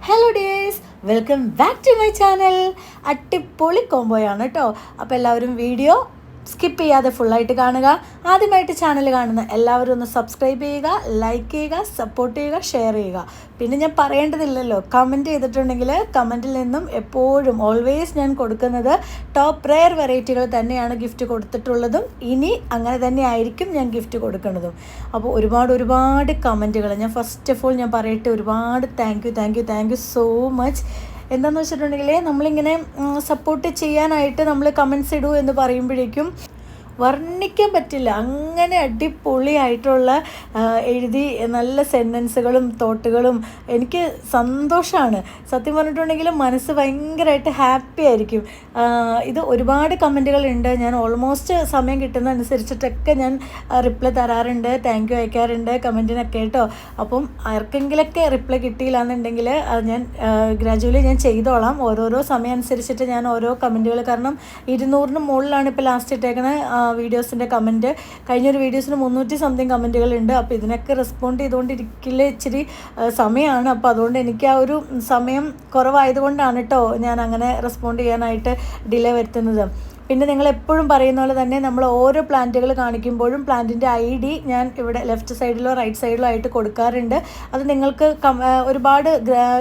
Hello dears welcome back to my channel അട്ടിപ്പൊളി കോംബോയാണ് കേട്ടോ അപ്പോൾ എല്ലാവരും വീഡിയോ സ്കിപ്പ് ചെയ്യാതെ ഫുള്ളായിട്ട് കാണുക. ആദ്യമായിട്ട് ചാനൽ കാണുന്ന എല്ലാവരും ഒന്ന് സബ്സ്ക്രൈബ് ചെയ്യുക ലൈക്ക് ചെയ്യുക സപ്പോർട്ട് ചെയ്യുക ഷെയർ ചെയ്യുക. പിന്നെ ഞാൻ പറയേണ്ടതില്ലല്ലോ കമന്റ് ചെയ്തിട്ടുണ്ടെങ്കിൽ കമന്റിൽ നിന്നും എപ്പോഴും ഓൾവേസ് ഞാൻ കൊടുക്കുന്നത് ടോപ്പ് റെയർ വെറൈറ്റികൾ തന്നെയാണ് ഗിഫ്റ്റ് കൊടുത്തിട്ടുള്ളതും. ഇനി അങ്ങനെ തന്നെ ആയിരിക്കും ഞാൻ ഗിഫ്റ്റ് കൊടുക്കുന്നതും. അപ്പോൾ ഒരുപാട് ഒരുപാട് കമന്റുകൾ ഞാൻ ഫസ്റ്റ് ഓഫ് ഓൾ ഞാൻ പറയട്ടെ ഒരുപാട് thank you thank you thank you so much എന്താണെന്ന് വെച്ചിട്ടുണ്ടെങ്കിൽ നമ്മളിങ്ങനെ സപ്പോർട്ട് ചെയ്യാനായിട്ട് നമ്മൾ കമൻസ് ഇടൂ എന്ന് പറയുമ്പോഴേക്കും വർണിക്കാൻ പറ്റില്ല. അങ്ങനെ അടിപൊളിയായിട്ടുള്ള എഴുതി നല്ല സെന്റൻസുകളും തോട്ടുകളും എനിക്ക് സന്തോഷമാണ് സത്യം പറഞ്ഞിട്ടുണ്ടെങ്കിൽ മനസ്സ് ഭയങ്കരമായിട്ട് ഹാപ്പി ആയിരിക്കും. ഇത് ഒരുപാട് കമന്റുകൾ ഉണ്ട്. ഞാൻ ഓൾമോസ്റ്റ് സമയം കിട്ടുന്ന അനുസരിച്ചിട്ടൊക്കെ ഞാൻ റിപ്ലൈ തരാറുണ്ട്. താങ്ക് യു അയക്കാറുണ്ട് കമന്റിനൊക്കെ കേട്ടോ. അപ്പം ആർക്കെങ്കിലൊക്കെ റിപ്ലൈ കിട്ടിയില്ല എന്നുണ്ടെങ്കിൽ ഞാൻ ഗ്രാജുവലി ഞാൻ ചെയ്തോളാം. ഓരോരോ സമയം അനുസരിച്ചിട്ട് ഞാൻ ഓരോ കമന്റുകൾ കാരണം ഇരുന്നൂറിന് മുകളിലാണ് ഇപ്പോൾ ലാസ്റ്റ് ഇട്ടേക്കുന്ന വീഡിയോസിന്റെ കമന്റ് കഴിഞ്ഞൊരു വീഡിയോസിന് മുന്നൂറ്റി സംതിങ് കമന്റുകളുണ്ട് അപ്പോൾ ഇതിനൊക്കെ റെസ്പോണ്ട് ചെയ്തുകൊണ്ടിരിക്കില്ല ഇച്ചിരി സമയമാണ് അപ്പോൾ അതുകൊണ്ട് എനിക്ക് ആ ഒരു സമയം കുറവായതുകൊണ്ടാണ് കേട്ടോ ഞാൻ അങ്ങനെ റെസ്പോണ്ട് ചെയ്യാനായിട്ട് ഡിലേ വരുത്തുന്നത്. പിന്നെ നിങ്ങൾ എപ്പോഴും പറയുന്ന പോലെ തന്നെ നമ്മൾ ഓരോ പ്ലാന്റുകൾ കാണിക്കുമ്പോഴും പ്ലാന്റിന്റെ ഐ ഡി ഞാൻ ഇവിടെ ലെഫ്റ്റ് സൈഡിലോ റൈറ്റ് സൈഡിലോ ആയിട്ട് കൊടുക്കാറുണ്ട്. അത് നിങ്ങൾക്ക് ഒരുപാട്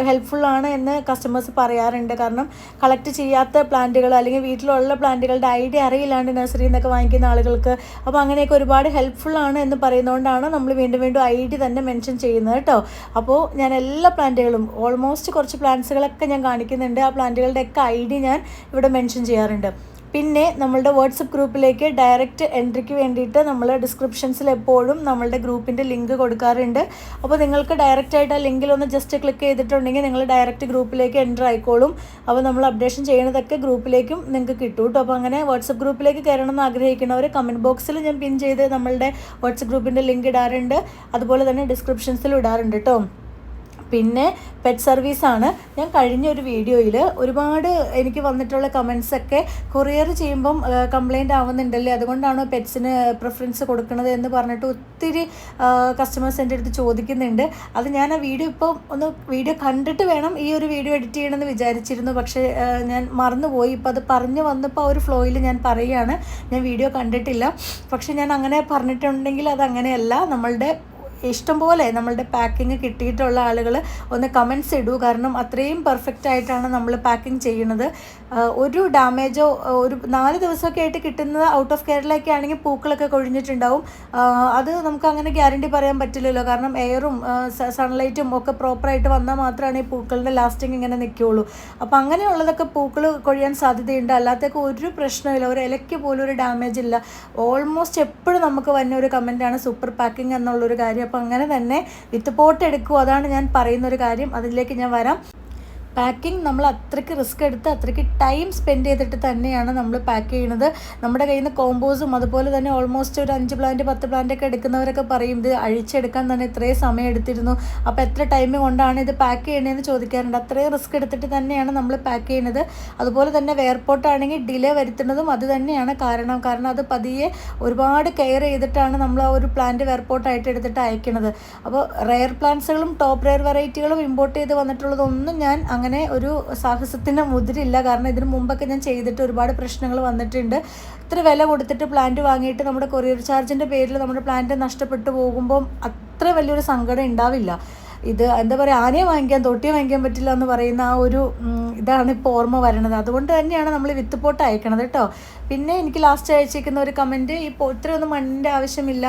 ഹെൽപ്ഫുള്ളാണ് എന്ന് കസ്റ്റമേഴ്സ് പറയാറുണ്ട്. കാരണം കളക്ട് ചെയ്യാത്ത പ്ലാന്റുകൾ അല്ലെങ്കിൽ വീട്ടിലുള്ള പ്ലാന്റുകളുടെ ഐ ഡി അറിയില്ലാണ്ട് നഴ്സറിയിൽ നിന്നൊക്കെ വാങ്ങിക്കുന്ന ആളുകൾക്ക് അപ്പോൾ അങ്ങനെയൊക്കെ ഒരുപാട് ഹെൽപ്ഫുള്ളാണ് എന്ന് പറയുന്നതുകൊണ്ടാണ് നമ്മൾ വീണ്ടും വീണ്ടും ഐ ഡി തന്നെ മെൻഷൻ ചെയ്യുന്നത് കേട്ടോ. അപ്പോൾ ഞാൻ എല്ലാ പ്ലാന്റുകളും ഓൾമോസ്റ്റ് കുറച്ച് പ്ലാന്റ്സുകളൊക്കെ ഞാൻ കാണിക്കുന്നുണ്ട്. ആ പ്ലാന്റുകളുടെയൊക്കെ ഐ ഡി ഞാൻ ഇവിടെ മെൻഷൻ ചെയ്യാറുണ്ട്. പിന്നെ നമ്മളുടെ വാട്സപ്പ് ഗ്രൂപ്പിലേക്ക് ഡയറക്റ്റ് എൻട്രിക്ക് വേണ്ടിയിട്ട് നമ്മൾ ഡിസ്ക്രിപ്ഷൻസിൽ എപ്പോഴും നമ്മളുടെ ഗ്രൂപ്പിന്റെ ലിങ്ക് കൊടുക്കാറുണ്ട്. അപ്പോൾ നിങ്ങൾക്ക് ഡയറക്റ്റ് ആയിട്ട് ആ ലിങ്കിൽ ഒന്ന് ജസ്റ്റ് ക്ലിക്ക് ചെയ്തിട്ടുണ്ടെങ്കിൽ നിങ്ങൾ ഡയറക്റ്റ് ഗ്രൂപ്പിലേക്ക് എന്റർ ആയിക്കോളും. അപ്പോൾ നമ്മൾ അപ്ഡേഷൻ ചെയ്യുന്നതൊക്കെ ഗ്രൂപ്പിലേക്കും നിങ്ങൾക്ക് കിട്ടും കേട്ടോ അപ്പോൾ അങ്ങനെ വാട്സപ്പ് ഗ്രൂപ്പിലേക്ക് കയറണം എന്ന് ആഗ്രഹിക്കുന്നവർ കമന്റ് ബോക്സിൽ ഞാൻ പിൻ ചെയ്ത് നമ്മളുടെ വാട്സപ്പ് ഗ്രൂപ്പിന്റെ ലിങ്ക് ഇടാറുണ്ട്. അതുപോലെ തന്നെ ഡിസ്ക്രിപ്ഷൻസിൽ ഇടാറുണ്ട് കേട്ടോ പിന്നെ പെറ്റ് സർവീസാണ് ഞാൻ കഴിഞ്ഞ ഒരു വീഡിയോയിൽ ഒരുപാട് എനിക്ക് വന്നിട്ടുള്ള കമൻസൊക്കെ കൊറിയർ ചെയ്യുമ്പം കംപ്ലൈന്റ് ആവുന്നുണ്ടല്ലേ? അതുകൊണ്ടാണ് പെറ്റ്സിന് പ്രിഫറൻസ് കൊടുക്കുന്നത് എന്ന് പറഞ്ഞിട്ട് ഒത്തിരി കസ്റ്റമേഴ്സ് എന്റെ അടുത്ത് ചോദിക്കുന്നുണ്ട്. അത് ഞാൻ ആ വീഡിയോ ഇപ്പോൾ ഒന്ന് വീഡിയോ കണ്ടിട്ട് വേണം ഈ ഒരു വീഡിയോ എഡിറ്റ് ചെയ്യണമെന്ന് വിചാരിച്ചിരുന്നു. പക്ഷേ ഞാൻ മറന്നുപോയി. ഇപ്പോൾ അത് പറഞ്ഞു വന്നപ്പോൾ ആ ഒരു ഫ്ലോയിൽ ഞാൻ പറയുകയാണ്. ഞാൻ വീഡിയോ കണ്ടിട്ടില്ല. പക്ഷേ ഞാൻ അങ്ങനെ പറഞ്ഞിട്ടുണ്ടെങ്കിൽ അത് അങ്ങനെയല്ല. നമ്മളുടെ ഇഷ്ടംപോലെ നമ്മളുടെ പാക്കിങ് കിട്ടിയിട്ടുള്ള ആളുകൾ ഒന്ന് കമൻസ് ഇടൂ. കാരണം അത്രയും പെർഫെക്റ്റ് ആയിട്ടാണ് നമ്മൾ പാക്കിങ് ചെയ്യുന്നത്. ഒരു ഡാമേജോ ഒരു നാല് ദിവസമൊക്കെ ആയിട്ട് കിട്ടുന്നത് ഔട്ട് ഓഫ് കേരളയൊക്കെ ആണെങ്കിൽ പൂക്കളൊക്കെ കൊഴിഞ്ഞിട്ടുണ്ടാവും. അത് നമുക്ക് അങ്ങനെ ഗ്യാരണ്ടി പറയാൻ പറ്റില്ലല്ലോ. കാരണം എയറും സൺലൈറ്റും ഒക്കെ പ്രോപ്പറായിട്ട് വന്നാൽ മാത്രമാണ് ഈ പൂക്കളുടെ ലാസ്റ്റിംഗ് ഇങ്ങനെ നിൽക്കുകയുള്ളൂ. അപ്പോൾ അങ്ങനെയുള്ളതൊക്കെ പൂക്കൾ കൊഴിയാൻ സാധ്യതയുണ്ട്. അല്ലാത്തൊക്കെ ഒരു പ്രശ്നമില്ല ഒരു ഇലയ്ക്ക് പോലും ഒരു ഡാമേജ് ഇല്ല. ഓൾമോസ്റ്റ് എപ്പോഴും നമുക്ക് വന്ന ഒരു കമന്റാണ് സൂപ്പർ പാക്കിംഗ് എന്നുള്ളൊരു കാര്യം. അപ്പോൾ അങ്ങനെ തന്നെ വിത്ത് പോട്ട് എടുക്കൂ അതാണ് ഞാൻ പറയുന്ന ഒരു കാര്യം. അതിലേക്ക് ഞാൻ വരാം. പാക്കിംഗ് നമ്മൾ അത്രയ്ക്ക് റിസ്ക് എടുത്ത് അത്രയ്ക്ക് ടൈം സ്പെൻഡ് ചെയ്തിട്ട് തന്നെയാണ് നമ്മൾ പാക്ക് ചെയ്യുന്നത്. നമ്മുടെ കയ്യിൽ നിന്ന് കോമ്പോസും അതുപോലെ തന്നെ ഓൾമോസ്റ്റ് ഒരു അഞ്ച് പ്ലാന്റ് പത്ത് പ്ലാന്റ് ഒക്കെ എടുക്കുന്നവരൊക്കെ പറയും ഇത് അഴിച്ചെടുക്കാൻ തന്നെ ഇത്രയും സമയം എടുത്തിരുന്നു. അപ്പോൾ എത്ര ടൈം കൊണ്ടാണ് ഇത് പാക്ക് ചെയ്യണതെന്ന് ചോദിക്കാറുണ്ട്. അത്രയും റിസ്ക് എടുത്തിട്ട് തന്നെയാണ് നമ്മൾ പാക്ക് ചെയ്യുന്നത്. അതുപോലെ തന്നെ വെയർപോർട്ടാണെങ്കിൽ ഡിലേ വരുത്തുന്നതും അത് തന്നെയാണ് കാരണം. കാരണം അത് പതിയെ ഒരുപാട് കെയർ ചെയ്തിട്ടാണ് നമ്മൾ ആ ഒരു പ്ലാന്റ് വെയർപോർട്ടായിട്ട് എടുത്തിട്ട് അയക്കുന്നത് അപ്പോൾ റെയർ പ്ലാന്റ്സുകളും ടോപ്പ് റെയർ വെറൈറ്റികളും ഇമ്പോർട്ട് ചെയ്ത് വന്നിട്ടുള്ളതൊന്നും ഞാൻ അങ്ങനെ ഒരു സാഹസത്തിന്റെ മുതിരില്ല. കാരണം ഇതിനു മുമ്പൊക്കെ ഞാൻ ചെയ്തിട്ട് ഒരുപാട് പ്രശ്നങ്ങൾ വന്നിട്ടുണ്ട്. ഇത്ര വില കൊടുത്തിട്ട് പ്ലാന്റ് വാങ്ങിയിട്ട് നമ്മുടെ കൊറിയർ ചാർജിന്റെ പേരിൽ നമ്മുടെ പ്ലാന്റ് നഷ്ടപ്പെട്ടു പോകുമ്പോൾ അത്ര വലിയൊരു സങ്കടം ഉണ്ടാവില്ല. ഇത് എന്താ പറയുക ആനയെ വാങ്ങിക്കാൻ തൊട്ടിയെ വാങ്ങിക്കാൻ പറ്റില്ല എന്ന് പറയുന്ന ആ ഒരു ഇതാണ് ഇപ്പോൾ ഓർമ്മ വരണത് അതുകൊണ്ട് തന്നെയാണ് നമ്മൾ വിത്ത് പോട്ട് അയക്കണത് കേട്ടോ. പിന്നെ എനിക്ക് ലാസ്റ്റ് അയച്ചേക്കുന്ന ഒരു കമന്റ് ഈ ഇത്രയൊന്നും മണ്ണിന്റെ ആവശ്യമില്ല.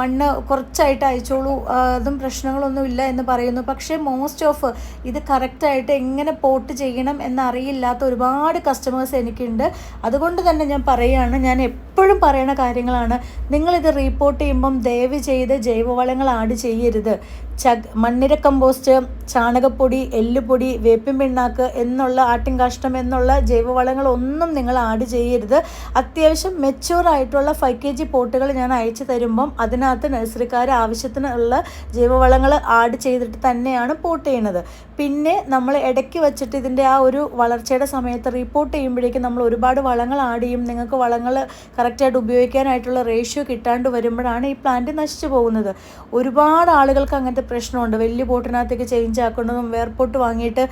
മണ്ണ് കുറച്ചായിട്ട് അയച്ചോളൂ. അതും പ്രശ്നങ്ങളൊന്നും ഇല്ല എന്ന് പറയുന്നു. പക്ഷേ മോസ്റ്റ് ഓഫ് ഇത് കറക്റ്റായിട്ട് എങ്ങനെ പോട്ട് ചെയ്യണം എന്നറിയില്ലാത്ത ഒരുപാട് കസ്റ്റമേഴ്സ് എനിക്കുണ്ട്. അതുകൊണ്ട് തന്നെ ഞാൻ പറയുകയാണ് ഞാൻ എപ്പോഴും പറയുന്ന കാര്യങ്ങളാണ്. നിങ്ങളിത് റീപ്പോർട്ട് ചെയ്യുമ്പം ദയവ് ചെയ്ത് ജൈവവളങ്ങൾ ആഡ് ചെയ്യരുത്. ചക് മണ്ണിര കമ്പോസ്റ്റ് ചാണകപ്പൊടി എല്ലുപൊടി വേപ്പിൻ പിണ്ണാക്ക് എന്നുള്ള ആട്ടിൻ കാഷ്ടം എന്നുള്ള ജൈവവളങ്ങളൊന്നും നിങ്ങൾ ആഡ് ചെയ്യരുത്. അത്യാവശ്യം മെച്ചൂർ ആയിട്ടുള്ള ഫൈവ് കെ ജി പോട്ടുകൾ ഞാൻ അയച്ചു തരുമ്പം അതിനകത്ത് നഴ്സറിക്കാർ ആവശ്യത്തിനുള്ള ജൈവവളങ്ങൾ ആഡ് ചെയ്തിട്ട് തന്നെയാണ് പോട്ട് ചെയ്യുന്നത്. പിന്നെ നമ്മൾ ഇടയ്ക്ക് വെച്ചിട്ട് ഇതിന്റെ ആ ഒരു വളർച്ചയുടെ സമയത്ത് റിപ്പോർട്ട് ചെയ്യുമ്പോഴേക്കും നമ്മൾ ഒരുപാട് വളങ്ങൾ ആഡ് ചെയ്യും. നിങ്ങൾക്ക് വളങ്ങൾ കറക്റ്റായിട്ട് ഉപയോഗിക്കാനായിട്ടുള്ള റേഷ്യോ കിട്ടാണ്ട് വരുമ്പോഴാണ് ഈ പ്ലാന്റ് നശിച്ചു പോകുന്നത്. ഒരുപാട് ആളുകൾക്ക് അങ്ങനത്തെ പ്രശ്നമുണ്ട്. വലിയ പോട്ടിനകത്തേക്ക് ചേഞ്ച് ആക്കുന്നതും വേർപോട്ട് വാങ്ങിയിട്ട്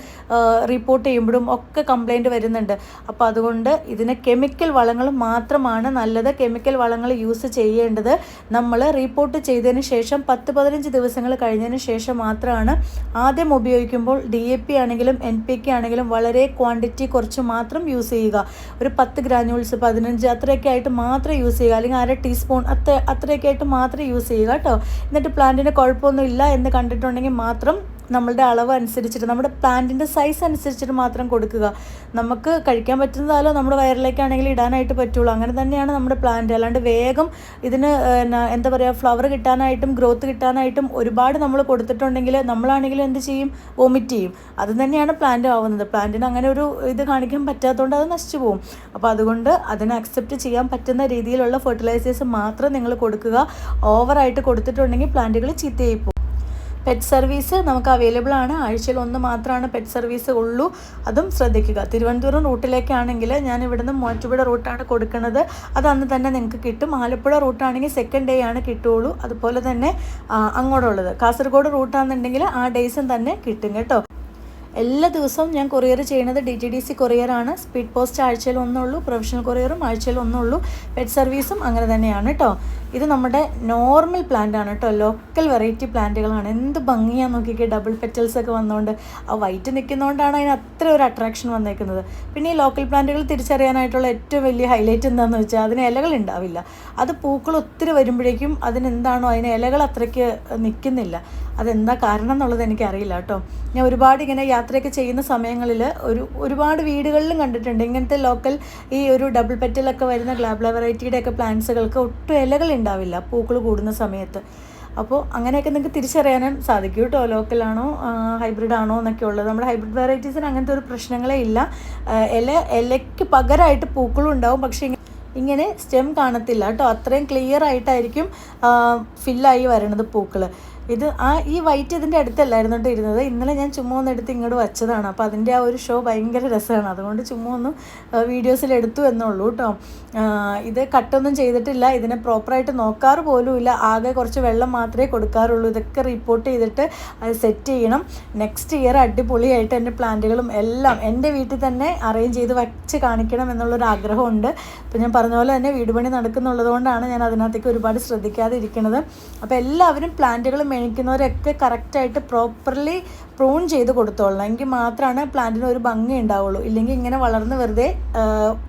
റിപ്പോർട്ട് ചെയ്യുമ്പോഴും ഒക്കെ കംപ്ലൈന്റ് വരുന്നുണ്ട്. അപ്പോൾ അതുകൊണ്ട് ഇതിന് കെമിക്കൽ വളങ്ങൾ മാത്രമാണ് നല്ലത്. കെമിക്കൽ വളങ്ങൾ യൂസ് ചെയ്യേണ്ടത്. നമ്മൾ റിപ്പോർട്ട് ചെയ്തതിന് ശേഷം പത്ത് പതിനഞ്ച് ദിവസങ്ങൾ കഴിഞ്ഞതിന് ശേഷം മാത്രമാണ് ആദ്യം ഉപയോഗിക്കുമ്പോൾ ഡി എ പി ആണെങ്കിലും എൻ പി കെ ആണെങ്കിലും വളരെ ക്വാണ്ടിറ്റി കുറച്ച് മാത്രം യൂസ് ചെയ്യുക. ഒരു പത്ത് ഗ്രാനുവൽസ് പതിനഞ്ച് അത്രയൊക്കെ ആയിട്ട് മാത്രം യൂസ് ചെയ്യുക. അല്ലെങ്കിൽ അര ടീസ്പൂൺ അത്ര അത്രയൊക്കെ ആയിട്ട് മാത്രം യൂസ് ചെയ്യുക കേട്ടോ. എന്നിട്ട് പ്ലാന്റിന് കുഴപ്പമൊന്നും ഇല്ല എന്ന് കണ്ടിട്ടുണ്ടെങ്കിൽ മാത്രം നമ്മളുടെ അളവ് അനുസരിച്ചിട്ട് നമ്മുടെ പ്ലാന്റിന്റെ സൈസ് അനുസരിച്ചിട്ട് മാത്രം കൊടുക്കുക. നമുക്ക് കഴിക്കാൻ പറ്റുന്നതാലോ നമ്മുടെ വയറിലേക്കാണെങ്കിൽ ഇടാനായിട്ട് പറ്റുള്ളൂ. അങ്ങനെ തന്നെയാണ് നമ്മുടെ പ്ലാന്റ് അല്ലാണ്ട് വേഗം ഇതിന് എന്താ പറയുക ഫ്ലവർ കിട്ടാനായിട്ടും ഗ്രോത്ത് കിട്ടാനായിട്ടും ഒരുപാട് നമ്മൾ കൊടുത്തിട്ടുണ്ടെങ്കിൽ നമ്മളാണെങ്കിലും എന്ത് ചെയ്യും? വോമിറ്റ് ചെയ്യും. അത് തന്നെയാണ് പ്ലാന്റ് ആവുന്നത്. പ്ലാന്റിന് അങ്ങനെ ഒരു ഇത് കാണിക്കാൻ പറ്റാത്തതുകൊണ്ട് അത് നശിച്ചു പോകും അപ്പോൾ അതുകൊണ്ട് അതിനെ അക്സെപ്റ്റ് ചെയ്യാൻ പറ്റുന്ന രീതിയിലുള്ള ഫെർട്ടിലൈസേഴ്സ് മാത്രം നിങ്ങൾ കൊടുക്കുക. ഓവറായിട്ട് കൊടുത്തിട്ടുണ്ടെങ്കിൽ പ്ലാന്റുകൾ ചീത്തയായി പോകും. പെറ്റ് സർവീസ് നമുക്ക് അവൈലബിൾ ആണ്. ആഴ്ചയിൽ ഒന്ന് മാത്രമാണ് പെറ്റ് സർവീസ് ഉള്ളൂ. അതും ശ്രദ്ധിക്കുക. തിരുവനന്തപുരം റൂട്ടിലേക്കാണെങ്കിൽ ഞാൻ ഇവിടുന്ന് മൂവാറ്റുപുഴ റൂട്ടാണ് കൊടുക്കുന്നത്. അത് അന്ന് തന്നെ നിങ്ങൾക്ക് കിട്ടും. ആലപ്പുഴ റൂട്ടാണെങ്കിൽ സെക്കൻഡ് ഡേ ആണ് കിട്ടുകയുള്ളൂ. അതുപോലെ തന്നെ അങ്ങോട്ടുള്ളത്. കാസർഗോഡ് റൂട്ടാണെന്നുണ്ടെങ്കിൽ ആ ഡേയ്സും തന്നെ കിട്ടും കേട്ടോ. എല്ലാ ദിവസവും ഞാൻ കൊറിയർ ചെയ്യുന്നത് ഡി ടി ഡി സി കൊറിയറാണ് സ്പീഡ് പോസ്റ്റ് ആഴ്ചയിൽ ഒന്നുള്ളൂ പ്രൊഫഷണൽ കൊറിയറും ആഴ്ചയിൽ ഒന്നുള്ളൂ. പെറ്റ് സർവീസും അങ്ങനെ തന്നെയാണ് കേട്ടോ ഇത് നമ്മുടെ നോർമൽ പ്ലാന്റ് ആണ് കേട്ടോ ലോക്കൽ വെറൈറ്റി പ്ലാന്റുകളാണ് എന്ത് ഭംഗിയാന്ന് നോക്കിക്കേ ഡബിൾ പെറ്റൽസ് ഒക്കെ വന്നുകൊണ്ട് ആ വൈറ്റ് നിൽക്കുന്നതുകൊണ്ടാണ് അതിന് അത്ര ഒരു അട്രാക്ഷൻ വന്നേക്കുന്നത്. പിന്നെ ഈ ലോക്കൽ പ്ലാന്റുകൾ തിരിച്ചറിയാനായിട്ടുള്ള ഏറ്റവും വലിയ ഹൈലൈറ്റ് എന്താണെന്ന് വെച്ചാൽ അതിന് ഇലകൾ ഉണ്ടാവില്ല അത് പൂക്കൾ ഒത്തിരി വരുമ്പോഴേക്കും അതിനെന്താണോ അതിന് ഇലകൾ അത്രയ്ക്ക് നിൽക്കുന്നില്ല അതെന്താ കാരണം എന്നുള്ളത് എനിക്കറിയില്ല കേട്ടോ. ഞാൻ ഒരുപാട് ഇങ്ങനെ യാത്രയൊക്കെ ചെയ്യുന്ന സമയങ്ങളിൽ ഒരു ഒരുപാട് വീടുകളിലും കണ്ടിട്ടുണ്ട്. ഇങ്ങനത്തെ ലോക്കൽ ഈ ഒരു ഡബിൾ പെറ്റലൊക്കെ വരുന്ന ഗ്ലാബ്ല വെറൈറ്റിയുടെ ഒക്കെ പ്ലാന്റ്സുകൾക്ക് ഒട്ടും ഇലകൾ ഉണ്ടാവില്ല. പൂക്കൾ കൂടുന്ന സമയത്ത്. അപ്പോൾ അങ്ങനെയൊക്കെ നിങ്ങൾക്ക് തിരിച്ചറിയാനും സാധിക്കും കേട്ടോ. ലോക്കലാണോ ഹൈബ്രിഡ് ആണോ എന്നൊക്കെ ഉള്ളത്. നമ്മുടെ ഹൈബ്രിഡ് വെറൈറ്റീസിന് അങ്ങനത്തെ ഒരു പ്രശ്നങ്ങളേ ഇല്ല. ഇല ഇലയ്ക്ക് പകരമായിട്ട് പൂക്കളും ഉണ്ടാവും. പക്ഷേ ഇങ്ങ- ഇങ്ങനെ സ്റ്റെം കാണത്തില്ല കേട്ടോ. അത്രയും ക്ലിയർ ആയിട്ടായിരിക്കും ഫില്ലായി വരണത് പൂക്കൾ ഇത് ആ ഈ വൈറ്റ് ഇതിന്റെ അടുത്തല്ലായിരുന്നു കേട്ടോ ഇരുന്നത്. ഇന്നലെ ഞാൻ ചുമ്മാ ഒന്ന് എടുത്ത് ഇങ്ങോട്ട് വച്ചതാണ്. അപ്പോൾ അതിന്റെ ആ ഒരു ഷോ ഭയങ്കര രസമാണ്. അതുകൊണ്ട് ചുമ്മാ ഒന്ന് വീഡിയോസിൽ എടുത്തു എന്നുള്ളൂ കേട്ടോ. ഇത് കട്ടൊന്നും ചെയ്തിട്ടില്ല. ഇതിനെ പ്രോപ്പറായിട്ട് നോക്കാറ് പോലും ഇല്ല. ആകെ കുറച്ച് വെള്ളം മാത്രമേ കൊടുക്കാറുള്ളൂ. ഇതൊക്കെ റിപ്പോർട്ട് ചെയ്തിട്ട് അത് സെറ്റ് ചെയ്യണം. നെക്സ്റ്റ് ഇയർ അടിപൊളിയായിട്ട് എന്റെ പ്ലാന്റുകളും എല്ലാം എന്റെ വീട്ടിൽ തന്നെ അറേഞ്ച് ചെയ്ത് വച്ച് കാണിക്കണം എന്നുള്ളൊരു ആഗ്രഹമുണ്ട്. അപ്പോൾ ഞാൻ പറഞ്ഞ പോലെ തന്നെ വീട് പണി കൊണ്ടാണ് ഞാൻ അതിനകത്തേക്ക് ഒരുപാട് ശ്രദ്ധിക്കാതെ ഇരിക്കുന്നത് അപ്പോൾ എല്ലാവരും പ്ലാന്റുകൾ മേടിക്കുന്നവരൊക്കെ കറക്റ്റായിട്ട് പ്രോപ്പർലി പ്രൂൺ ചെയ്ത് കൊടുത്തോളണം. എങ്കിൽ മാത്രമാണ് പ്ലാന്റിന് ഒരു ഭംഗി ഉണ്ടാവുള്ളൂ. ഇല്ലെങ്കിൽ ഇങ്ങനെ വളർന്ന് വെറുതെ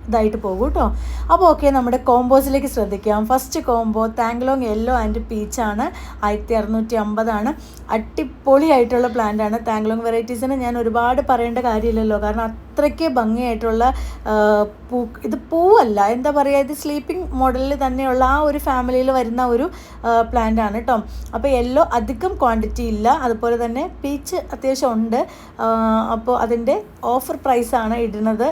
ഇതായിട്ട് പോകും കേട്ടോ അപ്പോൾ ഓക്കെ നമ്മുടെ കോമ്പോസിലേക്ക് ശ്രദ്ധിക്കാം. First combo Thanglong yellow and പീച്ചാണ് ആയിരത്തി അറുന്നൂറ്റി അമ്പതാണ് അടിപൊളിയായിട്ടുള്ള പ്ലാന്റാണ് താങ്ക്ലോങ് വെറൈറ്റീസിന് ഞാൻ ഒരുപാട് പറയേണ്ട കാര്യമില്ലല്ലോ. കാരണം അത്രയ്ക്ക് ഭംഗിയായിട്ടുള്ള പൂ ഇത് പൂവല്ല. എന്താ പറയുക ഇത് സ്ലീപ്പിംഗ് മോഡലിൽ തന്നെയുള്ള ആ ഒരു ഫാമിലിയിൽ വരുന്ന ഒരു പ്ലാന്റ് ആണ് കേട്ടോ അപ്പോൾ യെല്ലോ അധികം ക്വാണ്ടിറ്റി ഇല്ല. അതുപോലെ തന്നെ പീച്ച് അത്യാവശ്യം ഉണ്ട്. അപ്പോൾ അതിന്റെ ഓഫർ പ്രൈസാണ് ഇടുന്നത്.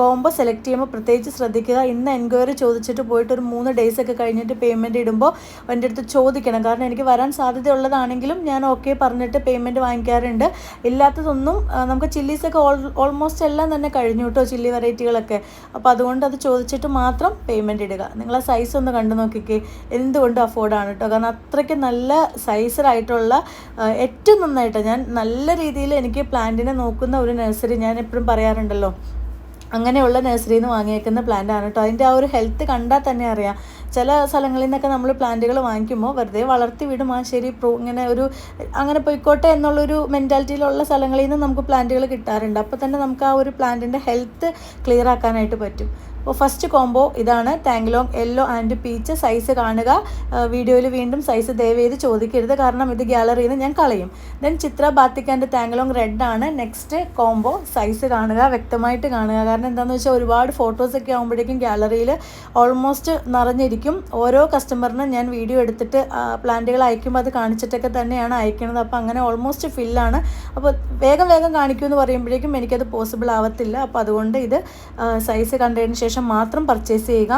കോംബോ സെലക്ട് ചെയ്യുമ്പോൾ പ്രത്യേകിച്ച് ശ്രദ്ധിക്കുക. ഇന്ന് എൻക്വയറി ചോദിച്ചിട്ട് പോയിട്ട് ഒരു മൂന്ന് ഡേയ്സ് ഒക്കെ കഴിഞ്ഞിട്ട് പേയ്മെന്റ് ഇടുമ്പോൾ എന്റെ അടുത്ത് ചോദിക്കണം. കാരണം എനിക്ക് വരാൻ സാധ്യതയുള്ളതാണെങ്കിലും ഞാൻ ഓക്കെ പറഞ്ഞിട്ട് പേയ്മെന്റ് വാങ്ങിക്കാറുണ്ട്. ഇല്ലാത്തതൊന്നും നമുക്ക് ചില്ലീസൊക്കെ ഓൾ ഓൾമോസ്റ്റ് എല്ലാം തന്നെ കഴിഞ്ഞു കേട്ടോ ചില്ലി വെറൈറ്റികളൊക്കെ അപ്പോൾ അതുകൊണ്ട് അത് ചോദിച്ചിട്ട് മാത്രം പേയ്മെന്റ് ഇടുക. നിങ്ങൾ ആ സൈസ് ഒന്ന് കണ്ടു നോക്കിക്കേ. എന്തുകൊണ്ട് അഫോർഡാണ് കേട്ടോ? കാരണം അത്രയ്ക്ക് നല്ല സൈസിലായിട്ടുള്ള ഏറ്റവും നന്നായിട്ട് ഞാൻ നല്ല രീതിയിൽ എനിക്ക് പ്ലാന്റിനെ നോക്കുന്ന ഒരു നഴ്സറി ഞാൻ എപ്പോഴും പറയാറുണ്ടല്ലോ. അങ്ങനെയുള്ള നഴ്സറിയിൽ നിന്ന് വാങ്ങിയേക്കുന്ന പ്ലാന്റ് ആണ് കേട്ടോ അതിന്റെ ആ ഒരു ഹെൽത്ത് കണ്ടാൽ തന്നെ അറിയാം. ചില സ്ഥലങ്ങളിൽ നിന്നൊക്കെ നമ്മൾ പ്ലാന്റുകൾ വാങ്ങിക്കുമ്പോൾ വെറുതെ വളർത്തി വിടും. ആ ശരി പ്രൂ ഇങ്ങനെ ഒരു അങ്ങനെ പോയിക്കോട്ടെ എന്നുള്ളൊരു മെന്റാലിറ്റിയിലുള്ള സ്ഥലങ്ങളിൽ നിന്ന് നമുക്ക് പ്ലാന്റുകൾ കിട്ടാറുണ്ട്. അപ്പോൾ തന്നെ നമുക്ക് ആ ഒരു പ്ലാന്റിന്റെ ഹെൽത്ത് ക്ലിയർ ആക്കാനായിട്ട് പറ്റും. അപ്പോൾ ഫസ്റ്റ് കോംബോ ഇതാണ് Thanglong yellow and peach size കാണുക. വീഡിയോയിൽ വീണ്ടും സൈസ് ദയവ് ചെയ്ത് ചോദിക്കരുത്. കാരണം ഇത് ഗ്യാലറിയിൽ നിന്ന് ഞാൻ കളയും. Then Chitra Bathik and Thanglong red ആണ്. നെക്സ്റ്റ് കോംബോ സൈസ് കാണുക വ്യക്തമായിട്ട് കാണുക. കാരണം എന്താണെന്ന് വെച്ചാൽ ഒരുപാട് ഫോട്ടോസൊക്കെ ആകുമ്പോഴേക്കും ഗ്യാലറിയിൽ ഓൾമോസ്റ്റ് നിറഞ്ഞിരിക്കും. ഓരോ കസ്റ്റമറിനും ഞാൻ വീഡിയോ എടുത്തിട്ട് പ്ലാന്റുകൾ അയക്കുമ്പോൾ അത് കാണിച്ചിട്ടൊക്കെ തന്നെയാണ് അയക്കുന്നത് അപ്പോൾ അങ്ങനെ ഓൾമോസ്റ്റ് ഫില്ലാണ് അപ്പോൾ വേഗം വേഗം കാണിക്കുമെന്ന് പറയുമ്പോഴേക്കും എനിക്കത് പോസിബിൾ ആവത്തില്ല. അപ്പോൾ അതുകൊണ്ട് ഇത് സൈസ് കണ്ടതിന് ശേഷം മാത്രം പർച്ചേസ് ചെയ്യുക.